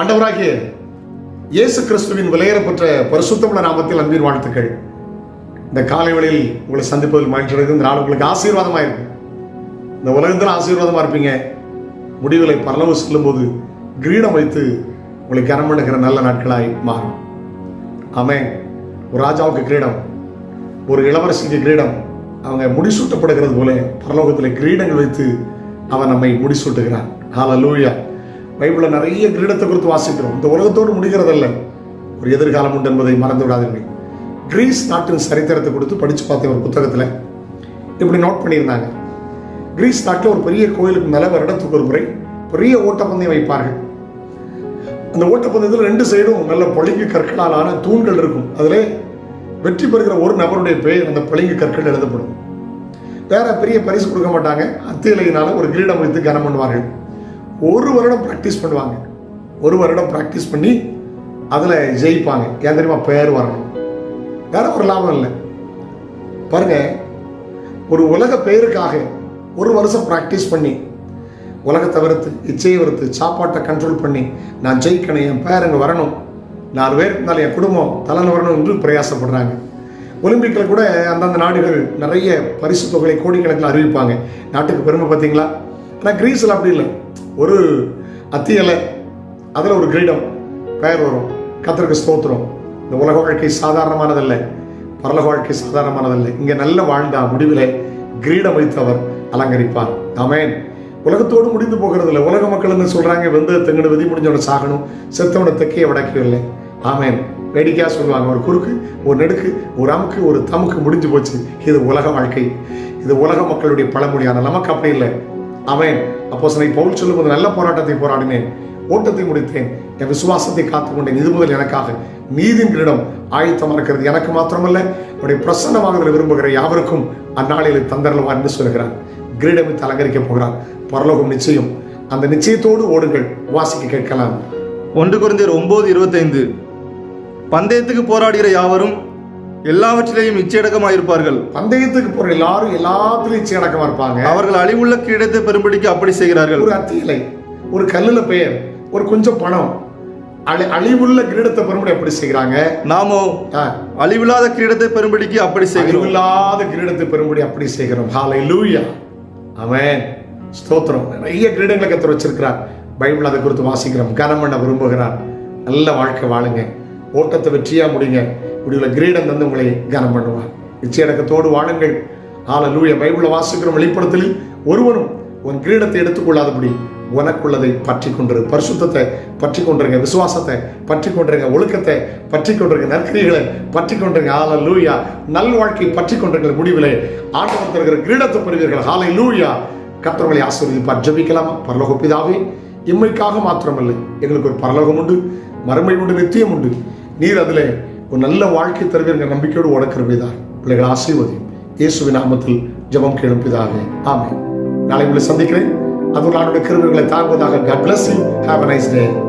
ஆண்டவராகிய இயேசு கிறிஸ்துவின் விலையேறப்பட்ட பரிசுத்தமுள்ள நாமத்தில் அன்பின் வாழ்த்துக்கள். இந்த காலை வேளையில் உங்களை சந்திப்பதில் மகிழ்ச்சி இந்த நாள் உங்களுக்கு ஆசீர்வாதமாக இருக்கும் இந்த உலகத்தில் ஆசீர்வாதமாக இருப்பீங்க. முடிவுகளை பரலவு செல்லும்போது கிரீடம் வைத்து உங்களை கரம் பண்ணுகிற நல்ல நாட்களாய் மாறும். ஆமே ஒரு ராஜாவுக்கு கிரீடம் ஒரு இளவரசிக்கு கிரீடம் அவங்க முடிசூட்டப்படுகிறது போல பரலோகத்தில் கிரீடங்கள் வைத்து அவன் நம்மை முடிசூட்டுகிறான் லூயா பைபிளில் நிறைய கிரீடத்தை குறித்து வாசிக்கிறோம். இந்த உலகத்தோடு முடிகிறதல்ல. ஒரு எதிர்காலம் உண்டு என்பதை மறந்து விடாதீர்கள். கிரீஸ் நாட்டின் சரித்திரத்தை கொடுத்து படித்து பார்த்தேன் ஒரு புத்தகத்தில் இப்படி நோட் பண்ணியிருந்தாங்க. கிரீஸ் நாட்டில் ஒரு பெரிய கோயிலுக்கு மேலே வருடத்துக்கு ஒரு முறை பெரிய ஓட்டப்பந்தயம் வைப்பார்கள். அந்த ஓட்டப்பந்தயத்தில் ரெண்டு சைடும் நல்ல பளிங்கு கற்களால் ஆன தூண்கள் இருக்கும். அதில் வெற்றி பெறுகிற ஒரு நபருடைய பெயர் அந்த பளிங்கு கற்கள் எழுதப்படும். வேற பெரிய பரிசு கொடுக்க மாட்டாங்க. அத்தியலையினால ஒரு கிரீடம் வைத்து கனம் பண்ணுவார்கள். ஒரு வருடம் ப்ராக்டிஸ் பண்ணுவாங்க. ஒரு வருடம் ப்ராக்டிஸ் பண்ணி அதில் ஜெயிப்பாங்க. ஏன் தெரியுமா? பெயர் வரணும். வேற ஒரு லாபம் இல்லை. பாருங்க ஒரு உலக பெயருக்காக ஒரு வருஷம் ப்ராக்டிஸ் பண்ணி உலகத்தை வறுத்து இச்சையை வறுத்து சாப்பாட்டை கண்ட்ரோல் பண்ணி நான் ஜெயிக்கணும் என் பேர் அங்கே வரணும். நாலு பேர் இருந்தாலும் என் குடும்பம் தலையில் வரணும் என்று பிரயாசப்படுறாங்க. ஒலிம்பிக்கில் கூட அந்தந்த நாடுகள் நிறைய பரிசு தொகையை கோடிக்கணக்கில் அறிவிப்பாங்க. நாட்டுக்கு பெருமை பார்த்தீங்களா? ஆனால் கிரீஸில் அப்படி இல்லை. ஒரு அத்தியலை அதில் ஒரு கிரீடம் பெயர் வரும். கத்தருக்கு ஸ்தோத்திரம். இந்த உலக வாழ்க்கை சாதாரணமானதல்ல. பரலக வாழ்க்கை சாதாரணமானதல்ல. இங்கே நல்ல வாழ்ந்தா முடிவிலே கிரீடம் வைத்தவர் அலங்கரிப்பார். ஆமேன். உலகத்தோடு முடிந்து போகிறது இல்லை உலக மக்கள் என்ன சொல்கிறாங்க வந்து தெங்கடு விதி முடிஞ்சவன சாகணும். செத்தவனை தெக்கைய வடக்கவில்லை ஆமேன். வேடிக்கையாக சொல்லுவாங்க. ஒரு குறுக்கு ஒரு நெடுக்கு ஒரு அமுக்கு ஒரு தமுக்கு முடிஞ்சு போச்சு. இது உலக வாழ்க்கை. இது உலக மக்களுடைய பழமொழியான நமக்கு அப்படி இல்லை. அவன் அப்போ சனை பவுல் சொல்லும்போது நல்ல போராட்டத்தை போராடினேன் ஓட்டத்தை முடித்தேன். என் விசுவாசத்தை காத்துக்கொண்டேன் இது முதல் எனக்காக நீதின் ஆயத்தமாக இருக்கிறது எனக்கு மாத்திரமல்ல அவருடைய பிரசன்னமாக விரும்புகிற யாவருக்கும் அந்நாளில் தந்தரலவா என்று சொல்கிறார் கிரீடமித்து அலங்கரிக்க போகிறார். பரலோகம் நிச்சயம். அந்த நிச்சயத்தோடு ஓடுங்கள். வாசிக்க கேட்கலாம். ஒன்று குறைந்தர் ஒன்பது இருபத்தைந்து. பந்தயத்துக்கு போராடுகிற யாவரும் எல்லாவற்றிலேயும் இச்சையடக்கமாயிருப்பார்கள் பந்தயத்துக்கு போற எல்லாரும் எல்லாத்துலயும் சீடக்கமா இருப்பாங்க. அவர்கள் அழிவுள்ள கிரீடத்தை பெரும்படிக்கு அப்படி செய்கிறார்கள். ஒரு அத்தியிலை ஒரு கல்லுல பெயர் ஒரு கொஞ்சம் பணம் அழி அழிவுள்ள கிரீடத்தை பெருமுடி எப்படி செய்கிறாங்க? நாமோ அழிவில்லாத கிரீடத்தை பெரும்படிக்கு அப்படி செய்கிறோம். அழிவில்லாத கிரீடத்தை பெரும்படி அப்படி செய்கிறோம். ஹாலை லூயா அவன் ஸ்தோத்திரம். நிறைய கிரீடங்களை கத்தர் வச்சிருக்கிறார். பைபிள் அதை குறித்து வாசிக்கிறோம். கனம் பண்ண விரும்புகிறார். நல்ல வாழ்க்கை வாழுங்க. ஓட்டத்தை வெற்றியா முடிங்க. இப்படி உள்ள கிரீடம் தந்து உங்களை கனம் பண்ணுவார். நிச்சயடக்கத்தோடு வாழுங்கள். ஆள லூய பைபிளை வாசிக்கிற வெளிப்படத்தில் ஒருவனும் உன் கிரீடத்தை எடுத்துக்கொள்ளாதபடி உனக்குள்ளதை பற்றி கொண்டிரு பரிசுத்தத்தை பற்றி கொண்டிருங்க விசுவாசத்தை பற்றி கொண்டிருங்க ஒழுக்கத்தை பற்றி கொண்டிருங்க நற்கிரிகளை பற்றி கொண்டிருங்க ஆல லூயா நல் வாழ்க்கை பற்றி கொண்டிருங்க முடிவிலே ஆண்டவர் தருகிற கிரீடத்தை பெறுவீர்கள். ஆலை லூயா கத்தவர்களை ஆசீர்வதிப்பார். ஜபிக்கலாமா? பரலோக பிதாவே இம்மைக்காக மாத்திரமல்ல. எங்களுக்கு ஒரு பரலோகம் உண்டு. மறுமை உண்டு. நித்தியம் உண்டு. நீர் அதில் ஒரு நல்ல வாழ்க்கை தருவீர்கள் நம்பிக்கையோடு உடக்கிறவைதான் பிள்ளைகள் ஆசீர்வதியும். இயேசுவின் நாமத்தில் ஜெபம் கேளும் பிதாவே ஆமென். நாளை உங்களை சந்திக்கிறேன். அது நாளுடைய கிருமிகளை தாங்குவதாக God bless you. Have a nice.